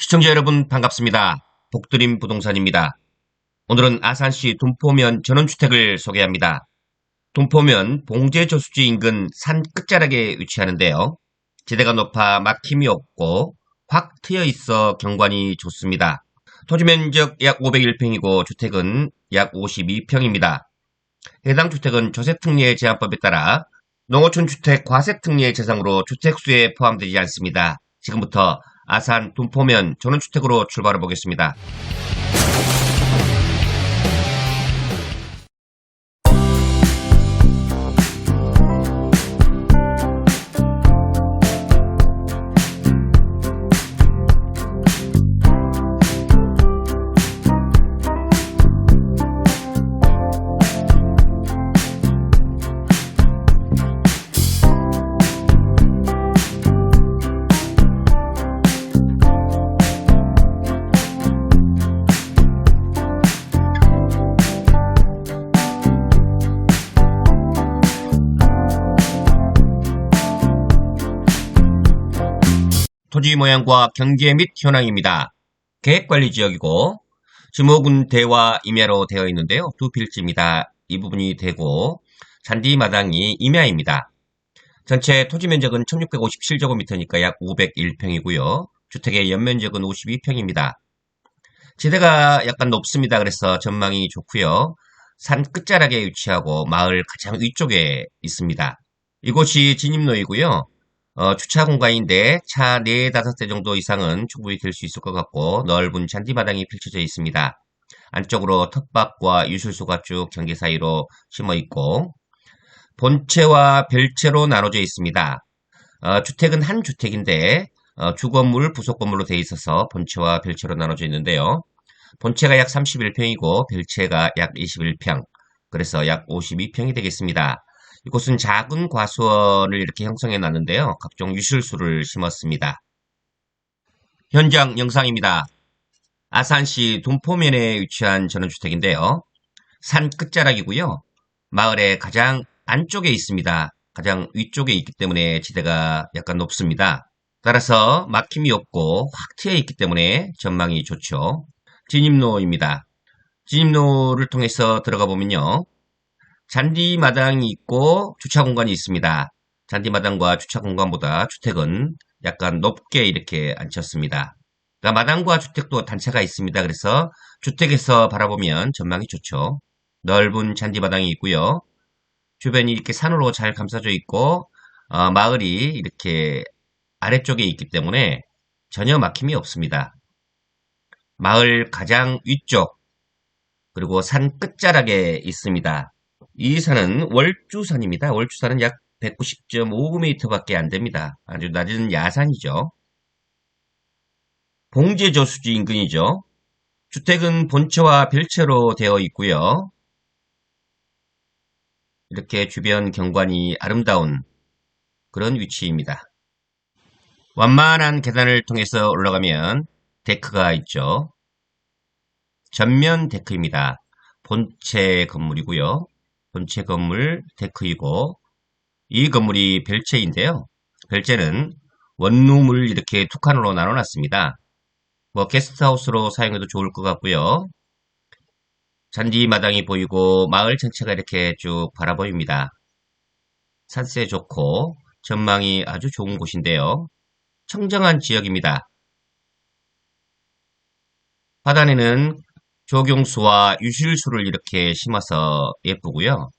시청자 여러분 반갑습니다. 복드림 부동산입니다. 오늘은 아산시 둔포면 전원주택을 소개합니다. 둔포면 봉제저수지 인근 산 끝자락에 위치하는데요. 지대가 높아 막힘이 없고 확 트여 있어 경관이 좋습니다. 토지 면적 약 501평이고 주택은 약 52평입니다. 해당 주택은 조세특례 제한법에 따라 농어촌 주택 과세특례 대상으로 주택수에 포함되지 않습니다. 지금부터 아산 둔포면 전원주택으로 출발해 보겠습니다. 토지 모양과 경계 및 현황입니다. 계획관리지역이고 주목은 대와 임야로 되어 있는데요. 두 필지입니다. 이 부분이 되고 잔디 마당이 임야입니다. 전체 토지 면적은 1657제곱미터니까 약 501평이고요. 주택의 연면적은 52평입니다. 지대가 약간 높습니다. 그래서 전망이 좋고요. 산 끝자락에 위치하고 마을 가장 위쪽에 있습니다. 이곳이 진입로이고요. 어, 주차 공간인데 차 4, 5대 정도 이상은 충분히 될 수 있을 것 같고 넓은 잔디마당이 펼쳐져 있습니다. 안쪽으로 텃밭과 유실소가 쭉 경계 사이로 심어 있고 본체와 별채로 나눠져 있습니다. 어, 주택은 한 주택인데 어, 주건물, 부속건물로 되어 있어서 본체와 별채로 나눠져 있는데요. 본체가 약 31평이고 별채가 약 21평, 그래서 약 52평이 되겠습니다. 이곳은 작은 과수원을 이렇게 형성해 놨는데요. 각종 유실수를 심었습니다. 현장 영상입니다. 아산시 둔포면에 위치한 전원주택인데요. 산 끝자락이고요. 마을의 가장 안쪽에 있습니다. 가장 위쪽에 있기 때문에 지대가 약간 높습니다. 따라서 막힘이 없고 확 트여 있기 때문에 전망이 좋죠. 진입로입니다. 진입로를 통해서 들어가 보면요. 잔디마당이 있고 주차 공간이 있습니다. 잔디마당과 주차 공간보다 주택은 약간 높게 이렇게 앉혔습니다. 그러니까 마당과 주택도 단차가 있습니다. 그래서 주택에서 바라보면 전망이 좋죠. 넓은 잔디마당이 있고요. 주변이 이렇게 산으로 잘 감싸져 있고 어, 마을이 이렇게 아래쪽에 있기 때문에 전혀 막힘이 없습니다. 마을 가장 위쪽 그리고 산 끝자락에 있습니다. 이 산은 월주산입니다. 월주산은 약 190.5m밖에 안 됩니다. 아주 낮은 야산이죠. 봉제저수지 인근이죠. 주택은 본체와 별채로 되어 있고요. 이렇게 주변 경관이 아름다운 그런 위치입니다. 완만한 계단을 통해서 올라가면 데크가 있죠. 전면 데크입니다. 본체 건물이고요. 본체 건물 데크이고 이 건물이 별채인데요. 별채는 원룸을 이렇게 두 칸으로 나눠 놨습니다. 뭐 게스트하우스로 사용해도 좋을 것 같고요. 잔디 마당이 보이고 마을 전체가 이렇게 쭉 바라보입니다. 산세 좋고 전망이 아주 좋은 곳인데요. 청정한 지역입니다. 바다에는 조경수와 유실수를 이렇게 심어서 예쁘고요.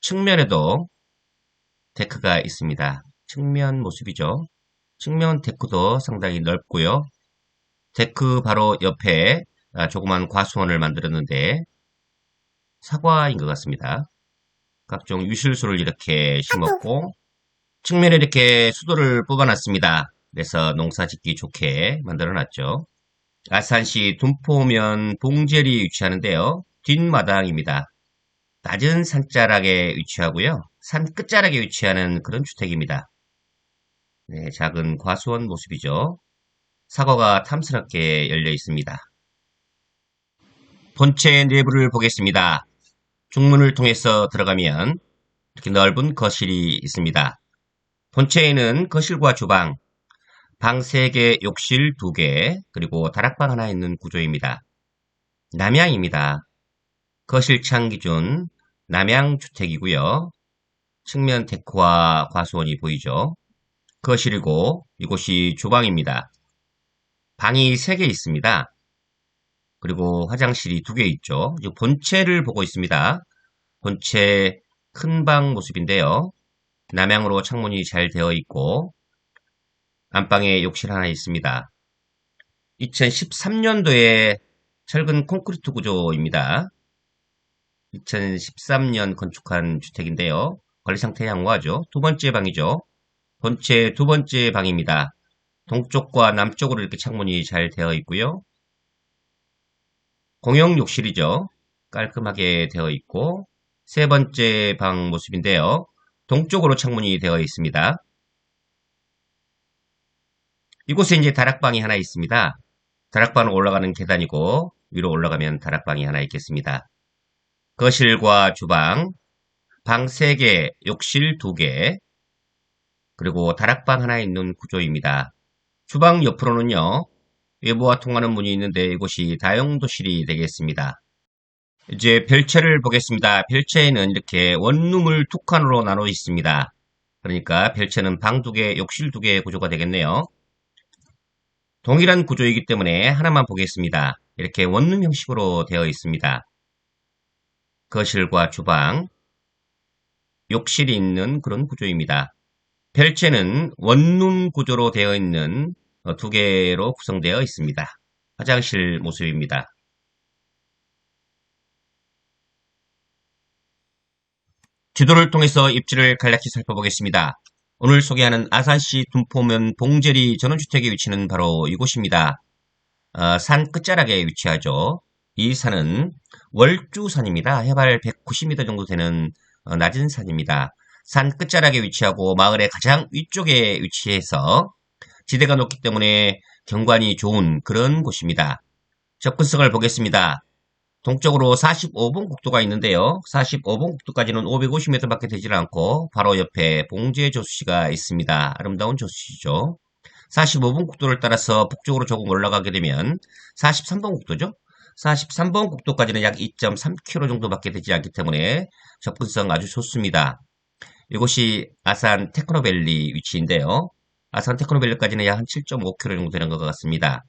측면에도 데크가 있습니다. 측면 모습이죠. 측면 데크도 상당히 넓고요. 데크 바로 옆에 아, 조그만 과수원을 만들었는데 사과인 것 같습니다. 각종 유실수를 이렇게 심었고 측면에 이렇게 수도를 뽑아놨습니다. 그래서 농사 짓기 좋게 만들어놨죠. 아산시 둔포면 봉제리 위치하는데요. 뒷마당입니다. 낮은 산자락에 위치하고요. 산 끝자락에 위치하는 그런 주택입니다. 네, 작은 과수원 모습이죠. 사과가 탐스럽게 열려 있습니다. 본체 내부를 보겠습니다. 중문을 통해서 들어가면 이렇게 넓은 거실이 있습니다. 본체에는 거실과 주방, 방 3개, 욕실 2개, 그리고 다락방 하나 있는 구조입니다. 남양입니다. 거실창 기준 남양주택이고요. 측면 데크와 과수원이 보이죠. 거실이고 이곳이 주방입니다. 방이 3개 있습니다. 그리고 화장실이 2개 있죠. 본체를 보고 있습니다. 본체 큰 방 모습인데요. 남향으로 창문이 잘 되어 있고 안방에 욕실 하나 있습니다. 2013년도에 철근 콘크리트 구조입니다. 2013년 건축한 주택인데요. 관리 상태 양호하죠. 두 번째 방이죠. 본체 두 번째 방입니다. 동쪽과 남쪽으로 이렇게 창문이 잘 되어 있고요. 공용 욕실이죠. 깔끔하게 되어 있고 세 번째 방 모습인데요. 동쪽으로 창문이 되어 있습니다. 이곳에 이제 다락방이 하나 있습니다. 다락방은 올라가는 계단이고 위로 올라가면 다락방이 하나 있겠습니다. 거실과 주방, 방 3개, 욕실 2개, 그리고 다락방 하나 있는 구조입니다. 주방 옆으로는요, 외부와 통하는 문이 있는데 이곳이 다용도실이 되겠습니다. 이제 별채를 보겠습니다. 별채에는 이렇게 원룸을 두 칸으로 나눠 있습니다. 그러니까 별채는 방두 개, 욕실 두 개의 구조가 되겠네요. 동일한 구조이기 때문에 하나만 보겠습니다. 이렇게 원룸 형식으로 되어 있습니다. 거실과 주방, 욕실이 있는 그런 구조입니다. 별채는 원룸 구조로 되어 있는 어, 두 개로 구성되어 있습니다. 화장실 모습입니다. 지도를 통해서 입지를 간략히 살펴보겠습니다. 오늘 소개하는 아산시 둔포면 봉제리 전원주택의 위치는 바로 이곳입니다. 어, 산 끝자락에 위치하죠. 이 산은 월주산입니다. 해발 190m 정도 되는 어, 낮은 산입니다. 산 끝자락에 위치하고 마을의 가장 위쪽에 위치해서 지대가 높기 때문에 경관이 좋은 그런 곳입니다. 접근성을 보겠습니다. 동쪽으로 45번 국도가 있는데요. 45번 국도까지는 550m 밖에 되질 않고 바로 옆에 봉제 조수시가 있습니다. 아름다운 조수시죠. 45번 국도를 따라서 북쪽으로 조금 올라가게 되면 43번 국도죠. 43번 국도까지는 약 2.3km 정도밖에 되지 않기 때문에 접근성 아주 좋습니다. 이곳이 아산 테크노밸리 위치인데요. 아산 테크노밸리까지는 약 한 7.5km 정도 되는 것 같습니다.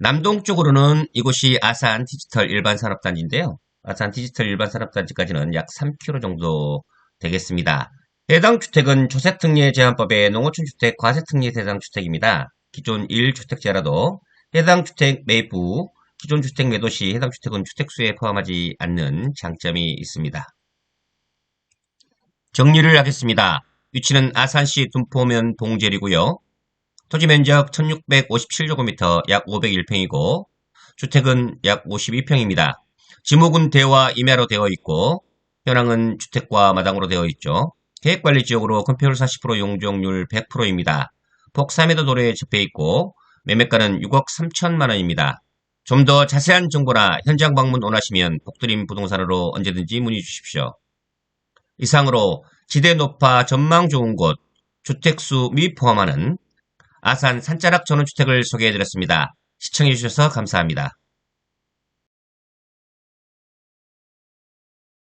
남동쪽으로는 이곳이 아산 디지털 일반산업단지인데요. 아산 디지털 일반산업단지까지는 약 3km 정도 되겠습니다. 해당 주택은 조세특례 제한법의 농어촌 주택 과세특례 대상 주택입니다. 기존 1주택자라도 해당 주택 매부, 기존 주택 매도 시 해당 주택은 주택수에 포함하지 않는 장점이 있습니다. 정리를 하겠습니다. 위치는 아산시 둔포면 봉제리고요. 토지 면적 1657제곱미터 약 501평이고 주택은 약 52평입니다. 지목은 대와 임야로 되어 있고 현황은 주택과 마당으로 되어 있죠. 계획관리 지역으로 건폐율 40% 용적률 100%입니다. 폭 3m 도로에 접해 있고 매매가는 6억 3천만 원입니다. 좀 더 자세한 정보나 현장 방문 원하시면 복드림 부동산으로 언제든지 문의 주십시오. 이상으로 지대 높아 전망 좋은 곳, 주택수 미 포함하는 아산 산자락 전원주택을 소개해드렸습니다. 시청해주셔서 감사합니다.